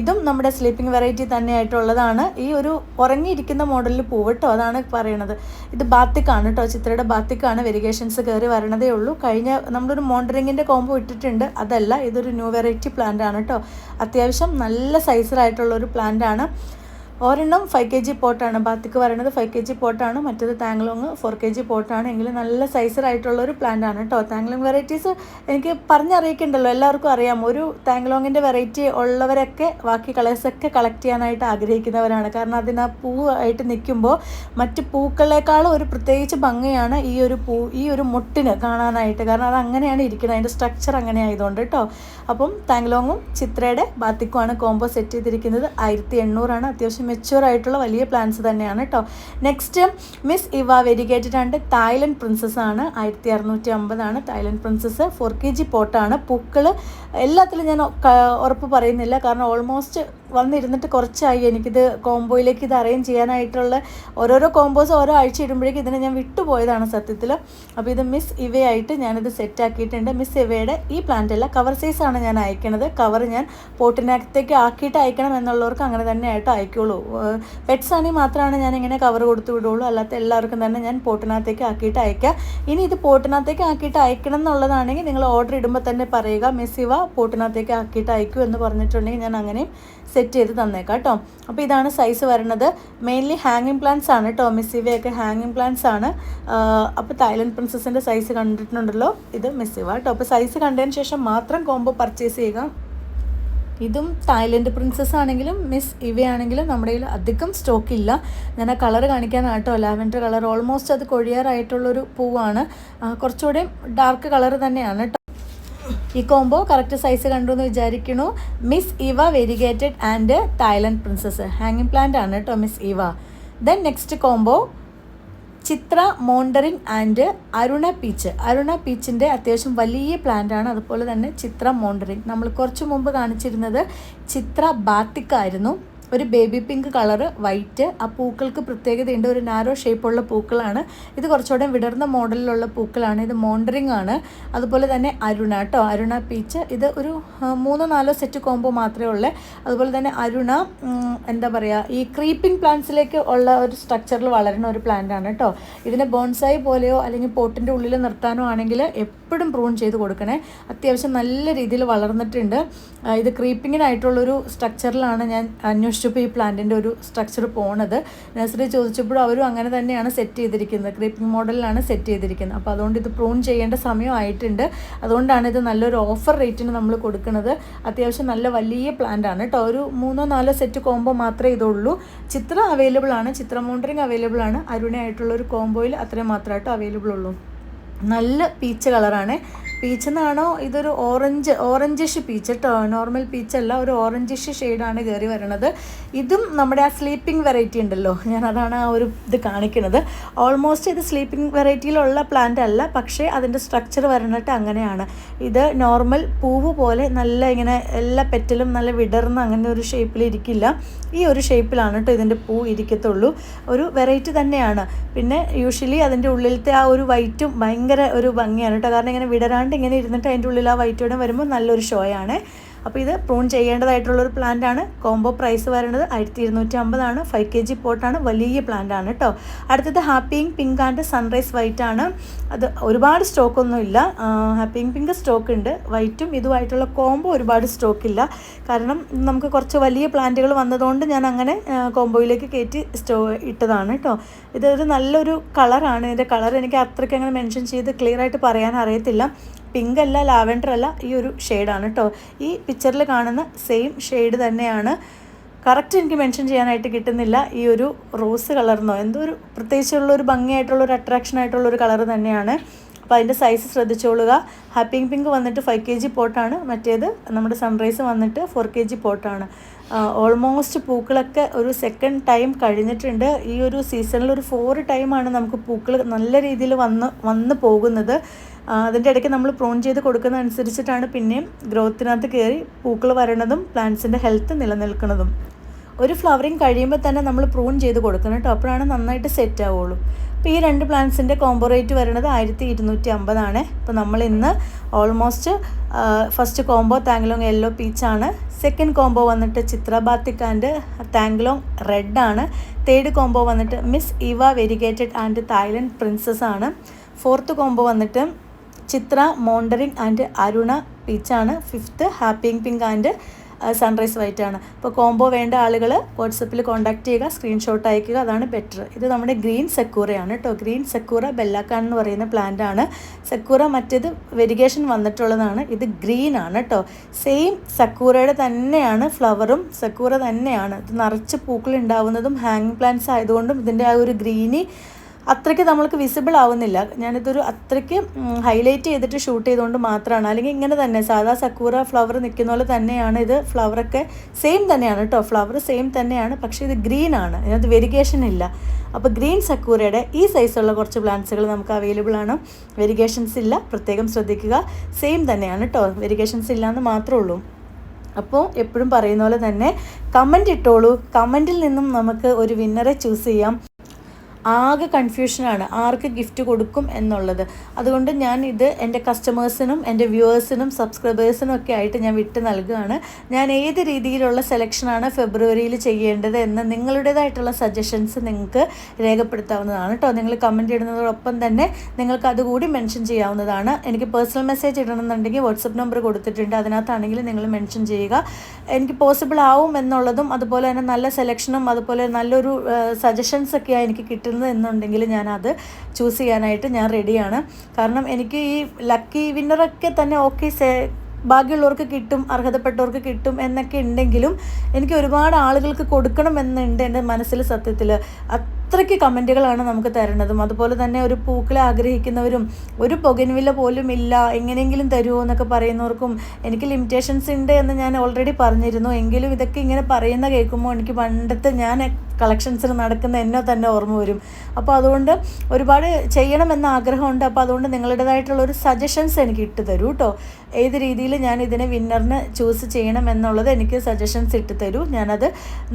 ഇതും നമ്മുടെ സ്ലീപ്പിംഗ് വെറൈറ്റി തന്നെയായിട്ടുള്ളതാണ്. ഈ ഒരു ഉറങ്ങിയിരിക്കുന്ന മോഡലിൽ പൂവട്ടോ അതാണ് പറയണത് ഇത് ബാത്തിക്കാണ് കേട്ടോ ചിത്രയുടെ ബാത്തിക്കാണ് വെരിഗേഷൻസ് കയറി വരണതേ ഉള്ളൂ. കഴിഞ്ഞ നമ്മളൊരു മോണ്ടറിങ്ങിന്റെ കോംബോ ഇട്ടിട്ടുണ്ട്. അതല്ല ഇതൊരു ന്യൂ വെറൈറ്റി പ്ലാന്റ് ആണ് കേട്ടോ അത്യാവശ്യം നല്ല സൈസിലായിട്ടുള്ള ഒരു പ്ലാന്റ് ആണ്. ഒരെണ്ണം ഫൈവ് കെ ജി പോട്ടാണ്. ബാത്തിക്ക് പറയുന്നത് ഫൈവ് കെ ജി പോട്ടാണ്. മറ്റേത് താങ്ലോങ് ഫോർ കെ ജി പോട്ടാണ്. എങ്കിലും നല്ല സൈസറായിട്ടുള്ള ഒരു പ്ലാന്റ് ആണ് കേട്ടോ താങ്ലോങ് വെറൈറ്റീസ് എനിക്ക് പറഞ്ഞറിയിക്കണ്ടല്ലോ. എല്ലാവർക്കും അറിയാം. ഒരു താങ്ലോങ്ങിന്റെ വെറൈറ്റി ഉള്ളവരൊക്കെ ബാക്കി കളേഴ്സൊക്കെ കളക്ട് ചെയ്യാനായിട്ട് ആഗ്രഹിക്കുന്നവരാണ്. കാരണം അതിന് ആ ആയിട്ട് നിൽക്കുമ്പോൾ മറ്റ് പൂക്കളേക്കാളും ഒരു പ്രത്യേകിച്ച് ഭംഗിയാണ് ഈ ഒരു പൂ ഈ ഒരു മുട്ടിന് കാണാനായിട്ട്. കാരണം അത് അങ്ങനെയാണ് ഇരിക്കുന്നത് അതിന്റെ സ്ട്രക്ചർ അങ്ങനെ ആയതുകൊണ്ട് കേട്ടോ അപ്പം താങ്ലോങ്ങും ചിത്രയുടെ ബാത്തിക്കുമാണ് കോംബോ സെറ്റ് ചെയ്തിരിക്കുന്നത്. ആയിരത്തി എണ്ണൂറാണ്. അത്യാവശ്യം മെച്യൂർ ആയിട്ടുള്ള വലിയ പ്ലാൻസ് തന്നെയാണ് കേട്ടോ next miss Eva variegated and Thailand princess ആണ്. ആയിരത്തി അറുന്നൂറ്റി അമ്പതാണ്. Thailand princess four K G പോട്ടാണ് പൂക്കൾ എല്ലാത്തിലും ഞാൻ ഉറപ്പ് പറയുന്നില്ല. കാരണം ഓൾമോസ്റ്റ് വന്നിരുന്നിട്ട് കുറച്ചായി. എനിക്കിത് കോംബോയിലേക്ക് ഇത് അറേഞ്ച് ചെയ്യാനായിട്ടുള്ള ഓരോരോ കോംബോസ് ഓരോ ആഴ്ച ഇടുമ്പോഴേക്കും ഇതിനെ ഞാൻ വിട്ടുപോയതാണ് സത്യത്തിൽ അപ്പോൾ ഇത് മിസ് ഇവേ ഇവയായിട്ട് ഞാനിത് സെറ്റാക്കിയിട്ടുണ്ട് മിസ് ഇവയുടെ ഈ പ്ലാന്റ് അല്ല കവർ സൈസാണ് ഞാൻ അയക്കണത്. കവർ ഞാൻ പോട്ടിനകത്തേക്ക് ആക്കിയിട്ട് അയക്കണം എന്നുള്ളവർക്ക് അങ്ങനെ തന്നെ ആയിട്ട് അയക്കുള്ളൂ. പെറ്റ്സ് ആണെങ്കിൽ മാത്രമാണ് ഞാൻ ഇങ്ങനെ കവർ കൊടുത്തു വിടുള്ളൂ. അല്ലാത്ത എല്ലാവർക്കും തന്നെ ഞാൻ പോട്ടിനകത്തേക്ക് ആക്കിയിട്ട് അയക്കാം. ഇനി ഇത് പോട്ടിനകത്തേക്ക് ആക്കിയിട്ട് അയക്കണം എന്നുള്ളതാണെങ്കിൽ നിങ്ങൾ ഓർഡർ ഇടുമ്പോൾ തന്നെ പറയുക മിസ് ഇവ പോട്ടിനകത്തേക്ക് ആക്കിയിട്ട് അയക്കൂ എന്ന് പറഞ്ഞിട്ടുണ്ടെങ്കിൽ ഞാൻ അങ്ങനെ സെറ്റ് ചെയ്ത് തന്നേക്കാം കേട്ടോ. അപ്പോൾ ഇതാണ് സൈസ് വരുന്നത്. മെയിൻലി ഹാങ്ങിങ് പ്ലാന്റ്സ് ആണ് കേട്ടോ മിസ്സിവയൊക്കെ ഹാങ്ങിങ് പ്ലാന്റ്സ് ആണ്. അപ്പോൾ തായ്ലൻഡ് പ്രിൻസസിന്റെ സൈസ് കണ്ടിട്ടുണ്ടല്ലോ ഇത് മിസ്സിവ കേട്ടോ. അപ്പോൾ സൈസ് കണ്ടതിന് ശേഷം മാത്രം കോംബോ പർച്ചേസ് ചെയ്യുക. ഇതും തായ്ലൻഡ് പ്രിൻസസ് ആണെങ്കിലും മിസ് ഇവയാണെങ്കിലും നമ്മുടെ കയ്യിൽ അധികം സ്റ്റോക്ക് ഇല്ല. ഞാൻ ആ കളർ കാണിക്കാനാട്ടോ ലാവൻഡർ കളർ ഓൾമോസ്റ്റ് അത് കൊഴിയാറായിട്ടുള്ളൊരു പൂവാണ്. കുറച്ചുകൂടെ ഡാർക്ക് കളർ തന്നെയാണ് ഈ കോംബോ കറക്റ്റ് സൈസ് കണ്ടു എന്ന് വിചാരിക്കുന്നു. Miss Eva variegated and Thailand princess ഹാങ്ങിങ് പ്ലാന്റ് ആണ് കേട്ടോ miss Eva then next combo Chitra mandarin and Aruna peach Aruna പീച്ചിന്റെ അത്യാവശ്യം വലിയ പ്ലാന്റ് ആണ്. അതുപോലെ തന്നെ ചിത്ര മോണ്ടറിൻ നമ്മൾ കുറച്ച് മുമ്പ് കാണിച്ചിരുന്നത് ചിത്ര ബാത്തിക് ആയിരുന്നു. ഒരു ബേബി പിങ്ക് കളറ് വൈറ്റ് ആ പൂക്കൾക്ക് പ്രത്യേകതയുണ്ട്. ഒരു നാരോ ഷേപ്പുള്ള പൂക്കളാണ്. ഇത് കുറച്ചുകൂടെ വിടർന്ന മോഡലിലുള്ള പൂക്കളാണ്. ഇത് മോണ്ടറിങ് ആണ്. അതുപോലെ തന്നെ അരുണ കേട്ടോ അരുണ പീച്ച് ഇത് ഒരു മൂന്നോ നാലോ സെറ്റ് കോംബോ മാത്രമേ ഉള്ളൂ. അതുപോലെ തന്നെ അരുണ എന്താ പറയുക ഈ ക്രീപ്പിംഗ് പ്ലാന്റ്സിലേക്ക് ഉള്ള ഒരു സ്ട്രക്ചറിൽ വളരുന്ന ഒരു പ്ലാന്റ് ആണ് കേട്ടോ ഇതിനെ ബോൺസായി പോലെയോ അല്ലെങ്കിൽ പോട്ടിന്റെ ഉള്ളിൽ നിർത്താനോ ആണെങ്കിൽ എപ്പോഴും പ്രൂൺ ചെയ്ത് കൊടുക്കണേ. അത്യാവശ്യം നല്ല രീതിയിൽ വളർന്നിട്ടുണ്ട്. ഇത് ക്രീപ്പിങ്ങിനായിട്ടുള്ളൊരു സ്ട്രക്ചറിലാണ് ഞാൻ അന്വേഷിച്ചപ്പോൾ ഈ പ്ലാന്റിന്റെ ഒരു സ്ട്രക്ചർ പോണത്. നഴ്സറി ചോദിച്ചപ്പോഴും അവരും അങ്ങനെ തന്നെയാണ് സെറ്റ് ചെയ്തിരിക്കുന്നത്. ക്രീപ്പിംഗ് മോഡലിലാണ് സെറ്റ് ചെയ്തിരിക്കുന്നത്. അപ്പോൾ അതുകൊണ്ട് ഇത് പ്രൂൺ ചെയ്യേണ്ട സമയമായിട്ടുണ്ട് അതുകൊണ്ടാണ് ഇത് നല്ലൊരു ഓഫർ റേറ്റിന് നമ്മൾ കൊടുക്കുന്നത്. അത്യാവശ്യം നല്ല വലിയ പ്ലാന്റ് ആണ് കേട്ടോ. ഒരു മൂന്നോ നാലോ സെറ്റ് കോംബോ മാത്രമേ ഇതുള്ളൂ. ചിത്രം അവൈലബിൾ ആണ്. ചിത്ര മോണ്ടറിങ് അവൈലബിൾ ആണ്. അരുണയായിട്ടുള്ള ഒരു കോംബോയിൽ അത്രയും മാത്രമായിട്ട് അവൈലബിൾ ഉള്ളൂ. നല്ല പീച്ച് കളറാണ് പീച്ച് എന്നാണോ ഇതൊരു ഓറഞ്ച് ഓറഞ്ചിഷ് പീച്ച് കേട്ടോ. നോർമൽ പീച്ചല്ല ഒരു ഓറഞ്ചിഷ് ഷെയ്ഡാണ് കയറി വരണത്. ഇതും നമ്മുടെ ആ സ്ലീപ്പിംഗ് വെറൈറ്റി ഉണ്ടല്ലോ. ഞാൻ അതാണ് ആ ഒരു ഇത് കാണിക്കുന്നത് ഓൾമോസ്റ്റ് ഇത് സ്ലീപ്പിംഗ് വെറൈറ്റിയിലുള്ള പ്ലാന്റ് അല്ല പക്ഷേ അതിന്റെ സ്ട്രക്ചർ വരണിട്ട് അങ്ങനെയാണ്. ഇത് നോർമൽ പൂവ് പോലെ നല്ല ഇങ്ങനെ എല്ലാ പെറ്റലും നല്ല വിടർന്ന് അങ്ങനെ ഒരു ഷേപ്പിൽ ഇരിക്കില്ല. ഈ ഒരു ഷേപ്പിലാണ് കേട്ടോ ഇതിന്റെ പൂ ഇരിക്കത്തുള്ളൂ. ഒരു വെറൈറ്റി തന്നെയാണ്. പിന്നെ യൂഷ്വലി അതിന്റെ ഉള്ളിലത്തെ ആ ഒരു വൈറ്റും ഭയങ്കര ഒരു ഭംഗിയാണ് കേട്ടോ. കാരണം ഇങ്ങനെ ഇങ്ങനെ ഇരുന്നിട്ട് അതിന്റെ ഉള്ളിൽ ആ വൈറ്റ് വരുമ്പോൾ നല്ലൊരു ഷോ ആണ് അപ്പോൾ ഇത് പ്രൂൺ ചെയ്യേണ്ടതായിട്ടുള്ളൊരു പ്ലാന്റ് ആണ്. കോംബോ പ്രൈസ് വരുന്നത് ആയിരത്തി ഇരുന്നൂറ്റി അമ്പതാണ് ഫൈവ് കെ ജി പോട്ടാണ് വലിയ പ്ലാന്റ് ആണ് കേട്ടോ അടുത്തത് happy pink and sunrise white ആണ്. അത് ഒരുപാട് സ്റ്റോക്കൊന്നും ഇല്ല. ഹാപ്പിങ് പിങ്ക് സ്റ്റോക്ക് ഉണ്ട്. വൈറ്റും ഇതുമായിട്ടുള്ള കോംബോ ഒരുപാട് സ്റ്റോക്ക് ഇല്ല. കാരണം നമുക്ക് കുറച്ച് വലിയ പ്ലാന്റുകൾ വന്നതുകൊണ്ട് ഞാൻ അങ്ങനെ കോംബോയിലേക്ക് കയറ്റി സ്റ്റോ ഇട്ടതാണ് കേട്ടോ ഇതൊരു നല്ലൊരു കളറാണ് ഇതിന്റെ കളർ എനിക്ക് അത്രയ്ക്ക് അങ്ങനെ മെൻഷൻ ചെയ്ത് ക്ലിയർ ആയിട്ട് പറയാൻ അറിയത്തില്ല. പിങ്ക് അല്ല ലാവൻഡർ അല്ല ഈ ഒരു ഷെയ്ഡാണ് കേട്ടോ ഈ പിക്ചറിൽ കാണുന്ന സെയിം ഷെയ്ഡ് തന്നെയാണ്. കറക്റ്റ് എനിക്ക് മെൻഷൻ ചെയ്യാനായിട്ട് കിട്ടുന്നില്ല. ഈ ഒരു റോസ് കളർന്നോ എന്തോ ഒരു പ്രത്യേകിച്ചുള്ള ഒരു ഭംഗിയായിട്ടുള്ള ഒരു അട്രാക്ഷൻ ആയിട്ടുള്ള ഒരു കളർ തന്നെയാണ്. അപ്പോൾ അതിന്റെ സൈസ് ശ്രദ്ധിച്ചോളുക. ഹാപ്പി പിങ്ക് വന്നിട്ട് ഫൈവ് കെ ജി പോട്ടാണ് മറ്റേത് നമ്മുടെ സൺറൈസ് വന്നിട്ട് ഫോർ കെ ജി പോട്ടാണ് ഓൾമോസ്റ്റ് പൂക്കളൊക്കെ ഒരു സെക്കൻഡ് ടൈം കഴിഞ്ഞിട്ടുണ്ട്. ഈ ഒരു സീസണിൽ ഒരു ഫോർ ടൈമാണ് നമുക്ക് പൂക്കൾ നല്ല രീതിയിൽ വന്ന് വന്ന് പോകുന്നത്. അതിന്റെ ഇടയ്ക്ക് നമ്മൾ പ്രോൺ ചെയ്ത് കൊടുക്കുന്ന അനുസരിച്ചിട്ടാണ് പിന്നെയും ഗ്രോത്തിനകത്ത് കയറി പൂക്കൾ വരണതും പ്ലാന്റ്സിന്റെ ഹെൽത്ത് നിലനിൽക്കുന്നതും. ഒരു ഫ്ലവറിങ് കഴിയുമ്പോൾ തന്നെ നമ്മൾ പ്രൂൺ ചെയ്ത് കൊടുക്കണം കേട്ടോ. അപ്പോഴാണ് നന്നായിട്ട് സെറ്റ് ആവുള്ളൂ. അപ്പോൾ ഈ രണ്ട് പ്ലാന്റ്സിന്റെ കോംബോ റേറ്റ് വരുന്നത് ആയിരത്തി ഇരുന്നൂറ്റി അമ്പതാണ് അപ്പോൾ നമ്മൾ ഇന്ന് almost first combo Thang Long yellow പീച്ചാണ് second combo വന്നിട്ട് ചിത്രബാത്തിക് ആൻഡ് താങ്ലോങ് റെഡ് ആണ്. തേർഡ് കോംബോ വന്നിട്ട് Miss Eva variegated and Thailand princess ആണ്. ഫോർത്ത് കോംബോ വന്നിട്ട് ചിത്ര മോണ്ടറിങ് ആൻഡ് അരുണ പീച്ചാണ്. Fifth ഹാപ്പിങ് pink and sunrise white ആണ്. അപ്പോൾ കോംബോ വേണ്ട ആളുകൾ വാട്സപ്പിൽ കോൺടാക്ട് ചെയ്യുക സ്ക്രീൻഷോട്ട് അയക്കുക അതാണ് ബെറ്റർ. ഇത് നമ്മുടെ ഗ്രീൻ സെക്കൂറയാണ് കേട്ടോ ഗ്രീൻ സെക്കൂറ ബെല്ലാക്കാൻ എന്ന് പറയുന്ന പ്ലാന്റ് ആണ്. സെക്കൂറ മറ്റേത് വെരിഗേഷൻ വന്നിട്ടുള്ളതാണ്. ഇത് ഗ്രീൻ ആണ് കേട്ടോ സെയിം സക്കൂറയുടെ തന്നെയാണ് ഫ്ലവറും സക്കൂറ തന്നെയാണ്. ഇത് നിറച്ച് പൂക്കൾ ഉണ്ടാവുന്നതും ഹാങ്ങിങ് പ്ലാന്റ്സ് ആയതുകൊണ്ടും ഇതിന്റെ ആ ഒരു ഗ്രീനി അത്രയ്ക്ക് നമ്മൾക്ക് വിസിബിൾ ആവുന്നില്ല. ഞാനിതൊരു അത്രയ്ക്ക് ഹൈലൈറ്റ് ചെയ്തിട്ട് ഷൂട്ട് ചെയ്തുകൊണ്ട് മാത്രമാണ് അല്ലെങ്കിൽ ഇങ്ങനെ തന്നെ സാധാ സക്കൂറ ഫ്ലവർ നിൽക്കുന്ന പോലെ തന്നെയാണ് ഇത് ഫ്ലവറൊക്കെ സെയിം തന്നെയാണ് കേട്ടോ ഫ്ലവർ സെയിം തന്നെയാണ് പക്ഷേ ഇത് ഗ്രീൻ ആണ്. ഇതിനകത്ത് വെരിഗേഷൻ ഇല്ല. അപ്പോൾ ഗ്രീൻ സക്കൂറയുടെ ഈ സൈസുള്ള കുറച്ച് പ്ലാന്റ്സുകൾ നമുക്ക് അവൈലബിൾ ആണ്. വെരിഗേഷൻസ് ഇല്ല പ്രത്യേകം ശ്രദ്ധിക്കുക. സെയിം തന്നെയാണ് കേട്ടോ വെരിഗേഷൻസ് ഇല്ല എന്ന് മാത്രമേ ഉള്ളൂ. അപ്പോൾ എപ്പോഴും പറയുന്ന പോലെ തന്നെ കമന്റ് ഇട്ടോളൂ. കമന്റിൽ നിന്നും നമുക്ക് ഒരു വിന്നറെ ചൂസ് ചെയ്യാം. ആകെ കൺഫ്യൂഷനാണ് ആർക്ക് ഗിഫ്റ്റ് കൊടുക്കും എന്നുള്ളത്. അതുകൊണ്ട് ഞാൻ ഇത് എന്റെ കസ്റ്റമേഴ്സിനും എന്റെ വ്യൂവേഴ്സിനും സബ്സ്ക്രൈബേഴ്സിനും ഒക്കെ ആയിട്ട് ഞാൻ വിട്ടു നൽകുകയാണ്. ഞാൻ ഏത് രീതിയിലുള്ള സെലക്ഷനാണ് ഫെബ്രുവരിയിൽ ചെയ്യേണ്ടത് എന്ന് നിങ്ങളുടേതായിട്ടുള്ള സജഷൻസ് നിങ്ങൾക്ക് രേഖപ്പെടുത്താവുന്നതാണ് കേട്ടോ. നിങ്ങൾ കമന്റ് ഇടുന്നതോടൊപ്പം തന്നെ നിങ്ങൾക്ക് അതുകൂടി മെൻഷൻ ചെയ്യാവുന്നതാണ്. എനിക്ക് പേഴ്സണൽ മെസ്സേജ് ഇടണമെന്നുണ്ടെങ്കിൽ വാട്സപ്പ് നമ്പർ കൊടുത്തിട്ടുണ്ട്. അതിനകത്താണെങ്കിൽ നിങ്ങൾ മെൻഷൻ ചെയ്യുക. എനിക്ക് പോസിബിൾ ആവും എന്നുള്ളതും അതുപോലെ തന്നെ നല്ല സെലക്ഷനും അതുപോലെ നല്ലൊരു സജഷൻസ് ഒക്കെയാണ് എനിക്ക് കിട്ടുന്നത്. എന്നുണ്ടെങ്കിൽ ഞാനത് ചൂസ് ചെയ്യാനായിട്ട് ഞാൻ റെഡിയാണ് കാരണം എനിക്ക് ഈ ലക്കി വിന്നറൊക്കെ തന്നെ ഓക്കെ സേ ബാക്കിയുള്ളവർക്ക് കിട്ടും അർഹതപ്പെട്ടവർക്ക് കിട്ടും എന്നൊക്കെ ഉണ്ടെങ്കിലും എനിക്ക് ഒരുപാട് ആളുകൾക്ക് കൊടുക്കണം എന്നുണ്ട് എന്റെ മനസ്സിൽ സത്യത്തിൽ. അത്രയ്ക്ക് കമന്റുകളാണ് നമുക്ക് തരേണ്ടതും അതുപോലെ തന്നെ ഒരു പൂക്കളെ ആഗ്രഹിക്കുന്നവരും ഒരു പുകൻവില പോലും ഇല്ല എങ്ങനെയെങ്കിലും തരുമോ എന്നൊക്കെ പറയുന്നവർക്കും എനിക്ക് ലിമിറ്റേഷൻസ് ഉണ്ട് എന്ന് ഞാൻ ഓൾറെഡി പറഞ്ഞിരുന്നു. എങ്കിലും ഇതൊക്കെ ഇങ്ങനെ പറയുന്ന കേൾക്കുമ്പോൾ എനിക്ക് പണ്ടത്തെ ഞാൻ കളക്ഷൻസിന് നടക്കുന്ന എന്നെ തന്നെ ഓർമ്മ വരും. അപ്പോൾ അതുകൊണ്ട് ഒരുപാട് ചെയ്യണമെന്ന ആഗ്രഹമുണ്ട്. അപ്പോൾ അതുകൊണ്ട് നിങ്ങളുടേതായിട്ടുള്ള ഒരു സജഷൻസ് എനിക്ക് ഇട്ട് തരൂ കേട്ടോ ഏത് രീതിയിൽ ഞാൻ ഇതിനെ വിന്നറിന് ചൂസ് ചെയ്യണം എന്നുള്ളത് എനിക്ക് സജഷൻസ് ഇട്ട് തരൂ. ഞാനത്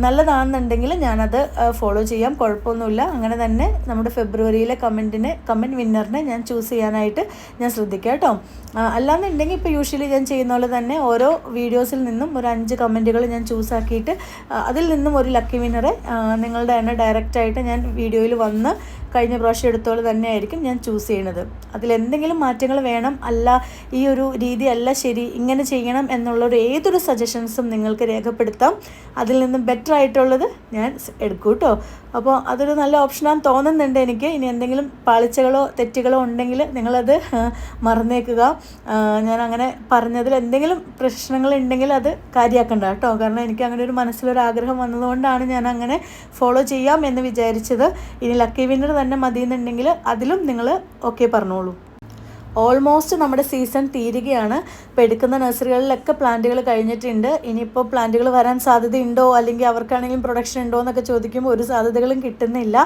നല്ലതാണെന്നുണ്ടെങ്കിൽ ഞാനത് ഫോളോ ചെയ്യാം. കുഴപ്പമൊന്നുമില്ല. അങ്ങനെ തന്നെ നമ്മുടെ ഫെബ്രുവരിയിലെ കമന്റിനെ കമന്റ് വിന്നറിനെ ഞാൻ ചൂസ് ചെയ്യാനായിട്ട് ഞാൻ ശ്രദ്ധിക്കാം കേട്ടോ അല്ലാന്നുണ്ടെങ്കിൽ ഇപ്പോൾ യൂഷ്വലി ഞാൻ ചെയ്യുന്ന പോലെ തന്നെ ഓരോ വീഡിയോസിൽ നിന്നും ഒരു അഞ്ച് കമന്റുകൾ ഞാൻ ചൂസ് ആക്കിയിട്ട് അതിൽ നിന്നും ഒരു ലക്കി വിന്നറെ നിങ്ങളുടെ തന്നെ ഡയറക്റ്റായിട്ട് ഞാൻ വീഡിയോയിൽ വന്ന് കഴിഞ്ഞ പ്രാവശ്യം എടുത്തോളം തന്നെ ആയിരിക്കും ഞാൻ ചൂസ് ചെയ്യുന്നത് അതിലെന്തെങ്കിലും മാറ്റങ്ങൾ വേണം അല്ല ഈ ഒരു രീതി അല്ല ശരി ഇങ്ങനെ ചെയ്യണം എന്നുള്ളൊരു ഏതൊരു സജഷൻസും നിങ്ങൾക്ക് രേഖപ്പെടുത്താം. അതിൽ നിന്നും ബെറ്റർ ആയിട്ടുള്ളത് ഞാൻ എടുക്കും കേട്ടോ അപ്പോൾ അതൊരു നല്ല ഓപ്ഷനാന്ന് തോന്നുന്നുണ്ട് എനിക്ക്. ഇനി എന്തെങ്കിലും പാളിച്ചകളോ തെറ്റുകളോ ഉണ്ടെങ്കിൽ നിങ്ങളത് മറന്നേക്കുക. ഞാൻ അങ്ങനെ പറഞ്ഞതിൽ എന്തെങ്കിലും പ്രശ്നങ്ങൾ ഉണ്ടെങ്കിൽ അത് കാര്യമാക്കണ്ട കേട്ടോ. കാരണം എനിക്ക് അങ്ങനെ ഒരു മനസ്സിലൊരു ആഗ്രഹം വന്നതുകൊണ്ടാണ് ഞാൻ അങ്ങനെ ഫോളോ ചെയ്യാം എന്ന് വിചാരിച്ചത്. ഇനി ലക്കി വിന്നർ തന്നെ മതി എന്നുണ്ടെങ്കിൽ അതിലും നിങ്ങൾ ഓക്കെ പറഞ്ഞോളൂ. ഓൾമോസ്റ്റ് നമ്മുടെ സീസൺ തീരുകയാണ്. ഇപ്പോൾ എടുക്കുന്ന നഴ്സറികളിലൊക്കെ പ്ലാന്റുകൾ കഴിഞ്ഞിട്ടുണ്ട്. ഇനിയിപ്പോൾ പ്ലാന്റുകൾ വരാൻ സാധ്യതയുണ്ടോ? അല്ലെങ്കിൽ അവർക്കാണെങ്കിലും പ്രൊഡക്ഷൻ ഉണ്ടോ എന്നൊക്കെ ചോദിക്കുമ്പോൾ ഒരു സാധ്യതകളും കിട്ടുന്നില്ല.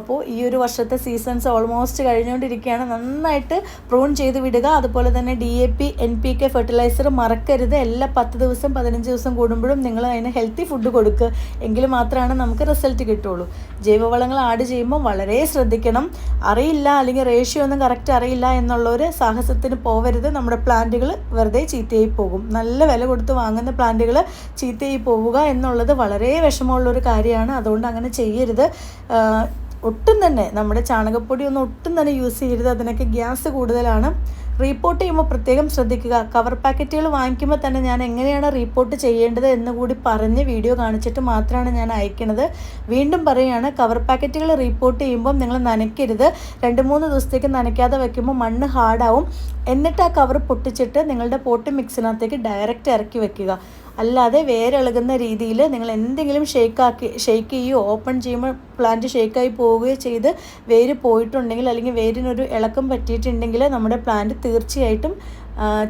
അപ്പോൾ ഈ ഒരു വർഷത്തെ സീസൺസ് ഓൾമോസ്റ്റ് കഴിഞ്ഞുകൊണ്ടിരിക്കുകയാണ് നന്നായിട്ട് പ്രൂൺ ചെയ്ത് വിടുക. അതുപോലെ തന്നെ D A P N P K fertiliser മറക്കരുത്. എല്ലാ പത്ത് ദിവസം പതിനഞ്ച് ദിവസം കൂടുമ്പോഴും നിങ്ങൾ അതിന് ഹെൽത്തി ഫുഡ് കൊടുക്കുക എങ്കിൽ മാത്രമാണ് നമുക്ക് റിസൾട്ട് കിട്ടുള്ളൂ. ജൈവവളങ്ങൾ ആഡ് ചെയ്യുമ്പോൾ വളരെ ശ്രദ്ധിക്കണം. അറിയില്ല അല്ലെങ്കിൽ റേഷ്യോ ഒന്നും കറക്റ്റ് അറിയില്ല എന്നുള്ളവർ സാഹസത്തിന് പോവരുത്. നമ്മുടെ പ്ലാന്റുകൾ വെറുതെ ചീത്തയായി പോകും. നല്ല വില കൊടുത്ത് വാങ്ങുന്ന പ്ലാന്റുകൾ ചീത്തയായി പോവുക എന്നുള്ളത് വളരെ വിഷമമുള്ളൊരു കാര്യമാണ്. അതുകൊണ്ട് അങ്ങനെ ചെയ്യരുത്. ഒട്ടും തന്നെ നമ്മുടെ ചാണകപ്പൊടി ഒന്നും ഒട്ടും തന്നെ യൂസ് ചെയ്യരുത്. അതിനൊക്കെ ഗ്യാസ് കൂടുതലാണ്. റീപ്പോർട്ട് ചെയ്യുമ്പോൾ പ്രത്യേകം ശ്രദ്ധിക്കുക. കവർ പാക്കറ്റുകൾ വാങ്ങിക്കുമ്പോൾ തന്നെ ഞാൻ എങ്ങനെയാണ് റീപ്പോർട്ട് ചെയ്യേണ്ടത് എന്ന് കൂടി പറഞ്ഞ് വീഡിയോ കാണിച്ചിട്ട് മാത്രമാണ് ഞാൻ അയക്കുന്നത് വീണ്ടും പറയുകയാണ് കവർ പാക്കറ്റുകൾ റീപ്പോർട്ട് ചെയ്യുമ്പോൾ നിങ്ങൾ നനയ്ക്കരുത്. രണ്ട് മൂന്ന് ദിവസത്തേക്ക് നനയ്ക്കാതെ വയ്ക്കുമ്പോൾ മണ്ണ് ഹാർഡാവും എന്നിട്ട് ആ കവർ പൊട്ടിച്ചിട്ട് നിങ്ങളുടെ പോട്ട് മിക്സിനകത്തേക്ക് ഡയറക്റ്റ് ഇറക്കി വെക്കുക. അല്ലാതെ വേരിളകുന്ന രീതിയിൽ നിങ്ങൾ എന്തെങ്കിലും ഷേക്കാക്കി ഷേക്ക് ചെയ്യുകയോ ഓപ്പൺ ചെയ്യുമ്പോൾ പ്ലാന്റ് ഷേക്കായി പോവുകയോ ചെയ്ത് വേര് പോയിട്ടുണ്ടെങ്കിൽ അല്ലെങ്കിൽ വേരിനൊരു ഇളക്കം പറ്റിയിട്ടുണ്ടെങ്കിൽ നമ്മുടെ പ്ലാന്റ് തീർച്ചയായിട്ടും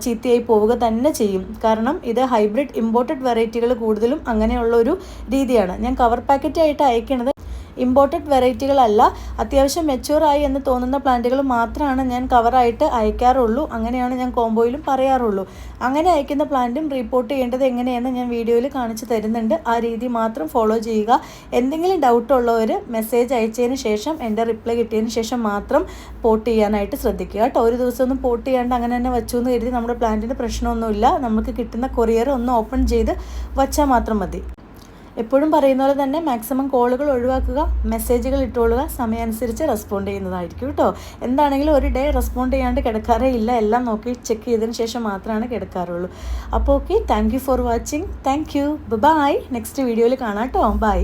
ചീത്തയായി പോവുക തന്നെ ചെയ്യും. കാരണം ഇത് ഹൈബ്രിഡ് ഇമ്പോർട്ടഡ് വെറൈറ്റികൾ കൂടുതലും അങ്ങനെയുള്ള ഒരു രീതിയാണ്. ഞാൻ കവർ പാക്കറ്റായിട്ട് അയക്കുന്നത് ഇമ്പോർട്ടഡ് വെറൈറ്റികളല്ല അത്യാവശ്യം മെച്യൂറായി എന്ന് തോന്നുന്ന പ്ലാന്റുകൾ മാത്രമാണ് ഞാൻ കവറായിട്ട് അയക്കാറുള്ളൂ. അങ്ങനെയാണ് ഞാൻ കോംബോയിലും പറയാറുള്ളൂ. അങ്ങനെ അയക്കുന്ന പ്ലാന്റും റിപ്പോർട്ട് ചെയ്യേണ്ടത് എങ്ങനെയെന്ന് ഞാൻ വീഡിയോയിൽ കാണിച്ചു തരുന്നുണ്ട്. ആ രീതി മാത്രം ഫോളോ ചെയ്യുക. എന്തെങ്കിലും ഡൗട്ട് ഉള്ളവർ മെസ്സേജ് അയച്ചതിന് ശേഷം എന്റെ റിപ്ലൈ കിട്ടിയതിന് ശേഷം മാത്രം പോട്ട് ചെയ്യാനായിട്ട് ശ്രദ്ധിക്കുക. കേട്ടോ ഒരു ദിവസം ഒന്നും പോട്ട് ചെയ്യാണ്ട് അങ്ങനെ തന്നെ വെച്ചു എന്ന് കരുതി നമ്മുടെ പ്ലാന്റിന് പ്രശ്നമൊന്നുമില്ല. നമുക്ക് കിട്ടുന്ന കൊറിയർ ഒന്ന് ഓപ്പൺ ചെയ്ത് വച്ചാൽ മാത്രം മതി. എപ്പോഴും പറയുന്ന പോലെ തന്നെ മാക്സിമം കോളുകൾ ഒഴിവാക്കുക മെസ്സേജുകൾ ഇട്ടുകൊള്ളുക സമയമനുസരിച്ച് റെസ്പോണ്ട് ചെയ്യുന്നതായിരിക്കും കേട്ടോ. എന്താണെങ്കിലും ഒരു ഡേ റെസ്പോണ്ട് ചെയ്യാണ്ട് കിടക്കാറേ ഇല്ല. എല്ലാം നോക്കി ചെക്ക് ചെയ്തതിന് ശേഷം മാത്രമാണ് കിടക്കാറുള്ളൂ. അപ്പോൾ okay thank for watching thank you bye next വീഡിയോയിൽ കാണാം കേട്ടോ. ബൈ